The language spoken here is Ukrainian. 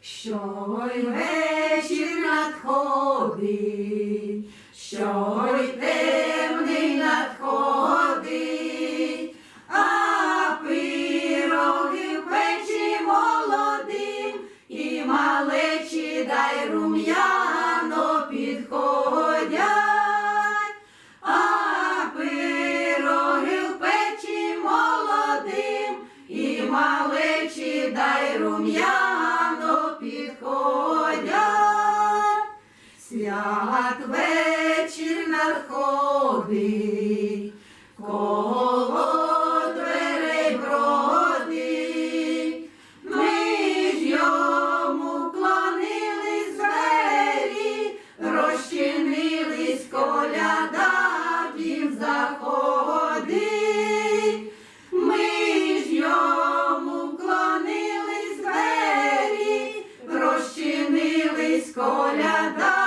що й вечір надходить, що й темний надходить, а пироги в печі молодим і малечі дай рум'яно підходять, а пироги в печі молодим і малечі дай рум'яно Вечір надходить, коло дверей бродить. Ми ж йому клонились двері, розчинились коляда, він заходить. Ми йому вклонились двері, розчинились коляда,